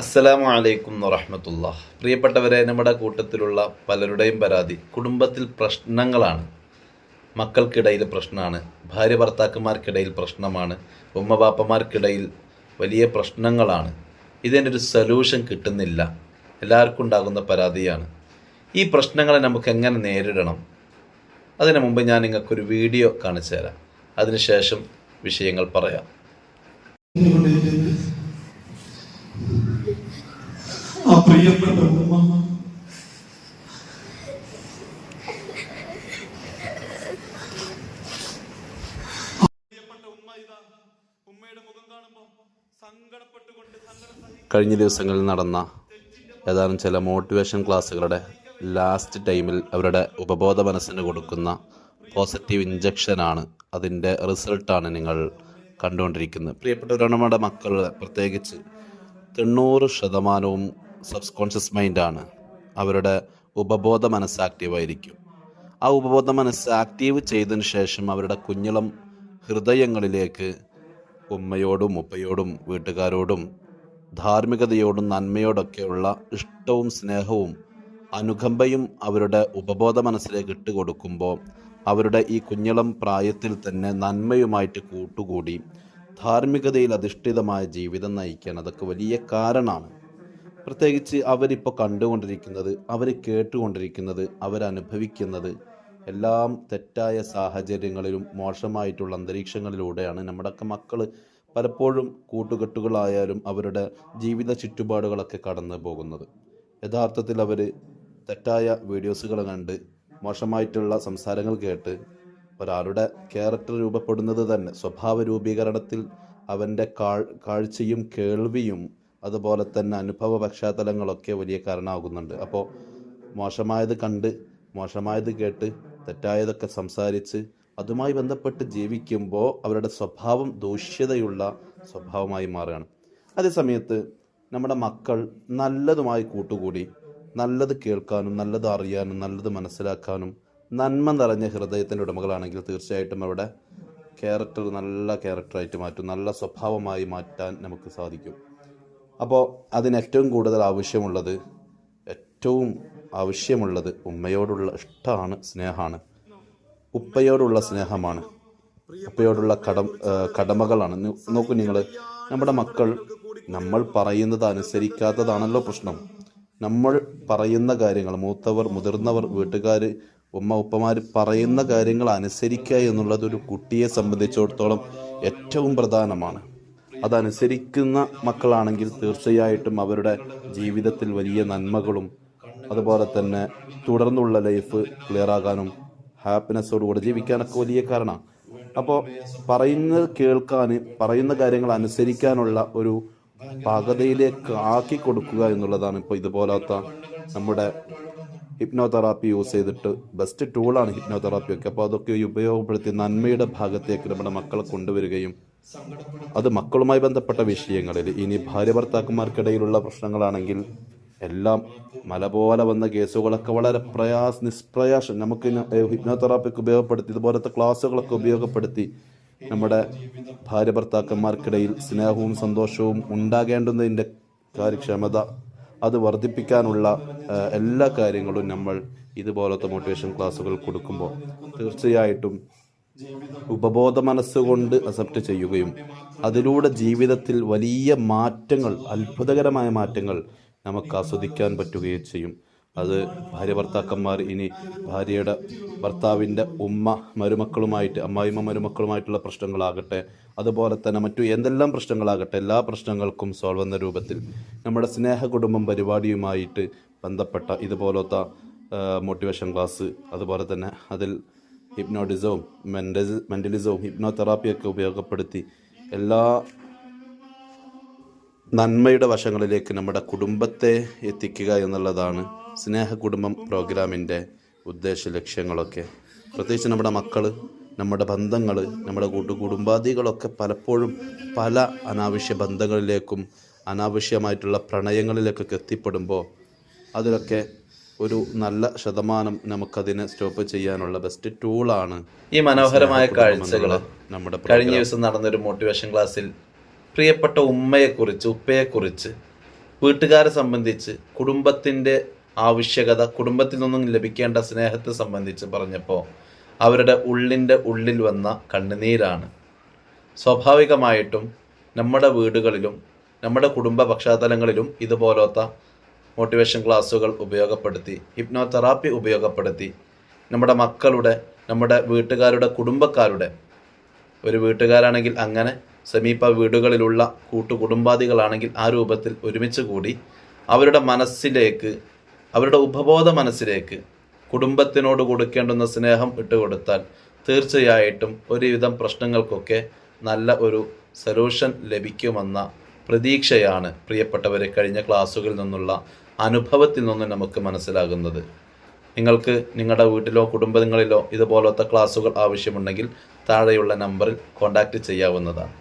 അസ്സലാമു അലൈക്കും വറഹമത്തുള്ള പ്രിയപ്പെട്ടവരെ നമ്മുടെ കൂട്ടത്തിലുള്ള പലരുടെയും പരാതി കുടുംബത്തിൽ പ്രശ്നങ്ങളാണ്. മക്കൾക്കിടയിൽ പ്രശ്നമാണ് ഭാര്യ ഭർത്താക്കന്മാർക്കിടയിൽ പ്രശ്നമാണ് ഉമ്മ ബാപ്പമാർക്കിടയിൽ വലിയ പ്രശ്നങ്ങളാണ്. ഇതിന്റെ ഒരു സൊല്യൂഷൻ കിട്ടുന്നില്ല. എല്ലാവർക്കും ഉണ്ടാകുന്ന പരാതിയാണ്. ഈ പ്രശ്നങ്ങളെ നമുക്ക് എങ്ങനെ നേരിടണം? അതിനു മുമ്പ് ഞാൻ നിങ്ങൾക്കൊരു വീഡിയോ കാണിച്ചു തരാം അതിനുശേഷം വിഷയങ്ങൾ പറയാം ആ പ്രിയപ്പെട്ട ഉമ്മ പ്രിയപ്പെട്ട ഉമ്മ ഇതാ ഉമ്മയുടെ മുഖം കാണുമ്പോൾ സങ്കടപ്പെട്ടുകൊണ്ട് സങ്കടം ഉമ്മ. കഴിഞ്ഞ ദിവസങ്ങളിൽ നടന്ന ഏതാനും ചില മോട്ടിവേഷൻ ക്ലാസ്സുകളുടെ ലാസ്റ്റ് ടൈമിൽ അവരുടെ ഉപബോധ മനസ്സിന് കൊടുക്കുന്ന പോസിറ്റീവ് ഇഞ്ചക്ഷനാണ് അതിന്റെ റിസൾട്ടാണ് നിങ്ങൾ കണ്ടുകൊണ്ടിരിക്കുന്നത്. പ്രിയപ്പെട്ടവരാണ് നമ്മുടെ മക്കൾ. പ്രത്യേകിച്ച് തൊണ്ണൂറ് ശതമാനവും സബ് കോൺഷ്യസ് മൈൻഡാണ്. അവരുടെ ഉപബോധ മനസ്സ് ആക്റ്റീവായിരിക്കും ആ ഉപബോധ മനസ്സ് ആക്റ്റീവ് ചെയ്തതിന് ശേഷം അവരുടെ കുഞ്ഞളം ഹൃദയങ്ങളിലേക്ക് ഉമ്മയോടും ഉപ്പയോടും വീട്ടുകാരോടും ധാർമ്മികതയോടും നന്മയോടൊക്കെയുള്ള ഇഷ്ടവും സ്നേഹവും അനുകമ്പയും അവരുടെ ഉപബോധ മനസ്സിലേക്ക് ഇട്ട് കൊടുക്കുമ്പോൾ അവരുടെ ഈ കുഞ്ഞളം പ്രായത്തിൽ തന്നെ നന്മയുമായിട്ട് കൂട്ടുകൂടി ധാർമ്മികതയിൽ അധിഷ്ഠിതമായ ജീവിതം നയിക്കാൻ അതൊക്കെ വലിയ കാരണമാണ്. പ്രത്യേകിച്ച് അവരിപ്പോൾ കണ്ടുകൊണ്ടിരിക്കുന്നത് അവർ കേട്ടുകൊണ്ടിരിക്കുന്നത് അവരനുഭവിക്കുന്നത് എല്ലാം തെറ്റായ സാഹചര്യങ്ങളിലും മോശമായിട്ടുള്ള അന്തരീക്ഷങ്ങളിലൂടെയാണ്. നമ്മുടെയൊക്കെ മക്കൾ പലപ്പോഴും കൂട്ടുകെട്ടുകളായാലും അവരുടെ ജീവിത ചുറ്റുപാടുകളൊക്കെ കടന്നു പോകുന്നത്. യഥാർത്ഥത്തിൽ അവർ തെറ്റായ വീഡിയോസുകൾ കണ്ട് മോശമായിട്ടുള്ള സംസാരങ്ങൾ കേട്ട് ഒരാളുടെ ക്യാരക്ടർ രൂപപ്പെടുന്നത് തന്നെ സ്വഭാവ രൂപീകരണത്തിൽ അവന്റെ കാഴ് കാഴ്ചയും കേൾവിയും അതുപോലെ തന്നെ അനുഭവ പശ്ചാത്തലങ്ങളൊക്കെ വലിയ കാരണമാകുന്നുണ്ട്. അപ്പോൾ മോശമായത് കണ്ട് മോശമായത് കേട്ട് തെറ്റായതൊക്കെ സംസാരിച്ച് അതുമായി ബന്ധപ്പെട്ട് ജീവിക്കുമ്പോൾ അവരുടെ സ്വഭാവം ദൂഷ്യതയുള്ള സ്വഭാവമായി മാറുകയാണ്. അതേസമയത്ത് നമ്മുടെ മക്കൾ നല്ലതുമായി കൂട്ടുകൂടി നല്ലത് കേൾക്കാനും നല്ലത് അറിയാനും നല്ലത് മനസ്സിലാക്കാനും നന്മ നിറഞ്ഞ ഹൃദയത്തിന്റെ ഉടമകളാണെങ്കിൽ തീർച്ചയായിട്ടും അവരുടെ ക്യാരക്ടർ നല്ല ക്യാരക്ടറായിട്ട് മാറ്റും നല്ല സ്വഭാവമായി മാറ്റാൻ നമുക്ക് സാധിക്കും. അപ്പോൾ അതിന് ഏറ്റവും കൂടുതൽ ആവശ്യമുള്ളത് ഏറ്റവും ആവശ്യമുള്ളത് ഉമ്മയോടുള്ള ഇഷ്ടമാണ് സ്നേഹമാണ്. ഉപ്പയോടുള്ള സ്നേഹമാണ്. ഉപ്പയോടുള്ള കടം കടമകളാണ്. നോക്കൂ നിങ്ങൾ നമ്മുടെ മക്കൾ നമ്മൾ പറയുന്നത് അനുസരിക്കാത്തതാണല്ലോ പ്രശ്നം. നമ്മൾ പറയുന്ന കാര്യങ്ങൾ മൂത്തവർ മുതിർന്നവർ വീട്ടുകാർ ഉമ്മ ഉപ്പമാർ പറയുന്ന കാര്യങ്ങൾ അനുസരിക്കുക എന്നുള്ളത് ഒരു കുട്ടിയെ സംബന്ധിച്ചിടത്തോളം ഏറ്റവും പ്രധാനമാണ്. അതനുസരിക്കുന്ന മക്കളാണെങ്കിൽ തീർച്ചയായിട്ടും അവരുടെ ജീവിതത്തിൽ വലിയ നന്മകളും അതുപോലെ തന്നെ തുടർന്നുള്ള ലൈഫ് ക്ലിയർ ആകാനും ഹാപ്പിനെസ്സോടുകൂടെ ജീവിക്കാനൊക്കെ വലിയ കാരണമാണ് അപ്പോൾ പറയുന്നത് കേൾക്കാൻ പറയുന്ന കാര്യങ്ങൾ അനുസരിക്കാനുള്ള ഒരു പകതയിലേക്ക് ആക്കി കൊടുക്കുക എന്നുള്ളതാണ് ഇപ്പോൾ ഇതുപോലത്തെ നമ്മുടെ ഹിപ്നോതെറാപ്പി യൂസ് ചെയ്തിട്ട് ബെസ്റ്റ് ടൂളാണ് ഹിപ്നോതെറാപ്പി ഒക്കെ അപ്പോൾ അതൊക്കെ ഉപയോഗപ്പെടുത്തി നന്മയുടെ ഭാഗത്തേക്ക് നമ്മുടെ മക്കളെ കൊണ്ടുവരികയും അത് മക്കളുമായി ബന്ധപ്പെട്ട വിഷയങ്ങളിൽ ഇനി ഭാര്യ ഭർത്താക്കന്മാർക്കിടയിലുള്ള പ്രശ്നങ്ങളാണെങ്കിൽ എല്ലാം മല പോലെ വന്ന കേസുകളൊക്കെ വളരെ പ്രയാസ നിഷ്പ്രയാസം. നമുക്ക് ഹിപ്നോതെറാപ്പിക്ക് ഉപയോഗപ്പെടുത്തി ഇതുപോലത്തെ ക്ലാസ്സുകളൊക്കെ ഉപയോഗപ്പെടുത്തി നമ്മുടെ ഭാര്യ ഭർത്താക്കന്മാർക്കിടയിൽ സ്നേഹവും സന്തോഷവും ഉണ്ടാകേണ്ടുന്നതിന്റെ കാര്യക്ഷമത അത് വർദ്ധിപ്പിക്കാനുള്ള എല്ലാ കാര്യങ്ങളും നമ്മൾ ഇതുപോലത്തെ മോട്ടിവേഷൻ ക്ലാസ്സുകൾ കൊടുക്കുമ്പോൾ തീർച്ചയായിട്ടും ഉപബോധ മനസ്സുകൊണ്ട് അക്സെപ്റ്റ് ചെയ്യുകയും അതിലൂടെ ജീവിതത്തിൽ വലിയ മാറ്റങ്ങൾ അത്ഭുതകരമായ മാറ്റങ്ങൾ നമുക്ക് ആസ്വദിക്കാൻ പറ്റുകയും ചെയ്യും. അത് ഭാര്യ ഭർത്താക്കന്മാർ ഇനി ഭാര്യയുടെ ഭർത്താവിന്റെ ഉമ്മ മരുമക്കളുമായിട്ട് അമ്മായിമ്മ മരുമക്കളുമായിട്ടുള്ള പ്രശ്നങ്ങളാകട്ടെ അതുപോലെ തന്നെ മറ്റു എന്തെല്ലാം പ്രശ്നങ്ങളാകട്ടെ എല്ലാ പ്രശ്നങ്ങൾക്കും സോൾവ് എന്ന രൂപത്തിൽ നമ്മുടെ സ്നേഹ കുടുംബം പരിപാടിയുമായിട്ട് ബന്ധപ്പെട്ട ഇതുപോലത്തെ മോട്ടിവേഷൻ ക്ലാസ് അതുപോലെ തന്നെ അതിൽ ഹിപ്നോട്ടിസവും മെന്റൽ മെന്റലിസവും ഹിപ്നോതെറാപ്പിയൊക്കെ ഉപയോഗപ്പെടുത്തി എല്ലാ നന്മയുടെ വശങ്ങളിലേക്ക് നമ്മുടെ കുടുംബത്തെ എത്തിക്കുക എന്നുള്ളതാണ് സ്നേഹ കുടുംബം പ്രോഗ്രാമിന്റെ ഉദ്ദേശ ലക്ഷ്യങ്ങളൊക്കെ. പ്രത്യേകിച്ച് നമ്മുടെ മക്കൾ നമ്മുടെ ബന്ധങ്ങൾ നമ്മുടെ കൂട്ടു കുടുംബാദികളൊക്കെ പലപ്പോഴും പല അനാവശ്യ ബന്ധങ്ങളിലേക്കും അനാവശ്യമായിട്ടുള്ള പ്രണയങ്ങളിലേക്കൊക്കെ എത്തിപ്പെടുമ്പോൾ അതിലൊക്കെ ഒരു നല്ല ശതമാനം നമുക്കതിനെ സ്റ്റോപ്പ് ചെയ്യാനുള്ള ബെസ്റ്റ് ടൂളാണ് ഈ മനോഹരമായ കാഴ്ചകൾ നമ്മുടെ കഴിഞ്ഞ ദിവസം നടന്നൊരു മോട്ടിവേഷൻ ക്ലാസ്സിൽ പ്രിയപ്പെട്ട ഉമ്മയെക്കുറിച്ച് ഉപ്പയെക്കുറിച്ച് വീട്ടുകാരെ സംബന്ധിച്ച് കുടുംബത്തിന്റെ ആവശ്യകത കുടുംബത്തിൽ നിന്നും ലഭിക്കേണ്ട സ്നേഹത്തെ സംബന്ധിച്ച് പറഞ്ഞപ്പോൾ അവരുടെ ഉള്ളിന്റെ ഉള്ളിൽ വന്ന കണ്ണുനീരാണ്. സ്വാഭാവികമായിട്ടും നമ്മുടെ വീടുകളിലും നമ്മുടെ കുടുംബ പശ്ചാത്തലങ്ങളിലും ഇതുപോലത്തെ മോട്ടിവേഷൻ ക്ലാസ്സുകൾ ഉപയോഗപ്പെടുത്തി ഹിപ്നോതെറാപ്പി ഉപയോഗപ്പെടുത്തി നമ്മുടെ മക്കളുടെ നമ്മുടെ വീട്ടുകാരുടെ കുടുംബക്കാരുടെ ഒരു വീട്ടുകാരാണെങ്കിൽ അങ്ങനെ സമീപ വീടുകളിലുള്ള കൂട്ടുകുടുംബാദികളാണെങ്കിൽ ആ രൂപത്തിൽ ഒരുമിച്ച് കൂടി അവരുടെ മനസ്സിലേക്ക് അവരുടെ ഉപബോധ മനസ്സിലേക്ക് കുടുംബത്തിനോട് കൊടുക്കേണ്ടുന്ന സ്നേഹം ഇട്ടുകൊടുത്താൽ തീർച്ചയായിട്ടും ഒരുവിധം പ്രശ്നങ്ങൾക്കൊക്കെ നല്ല ഒരു സൊല്യൂഷൻ ലഭിക്കുമെന്ന പ്രതീക്ഷയാണ് പ്രിയപ്പെട്ടവരെ കഴിഞ്ഞ ക്ലാസ്സുകളിൽ നിന്നുള്ള അനുഭവത്തിൽ നിന്ന് നമുക്ക് മനസ്സിലാകുന്നത്. നിങ്ങൾക്ക് നിങ്ങളുടെ വീട്ടിലോ കുടുംബങ്ങളിലോ ഇതുപോലത്തെ ക്ലാസ്സുകൾ ആവശ്യമുണ്ടെങ്കിൽ താഴെയുള്ള നമ്പറിൽ കോൺടാക്റ്റ് ചെയ്യാവുന്നതാണ്.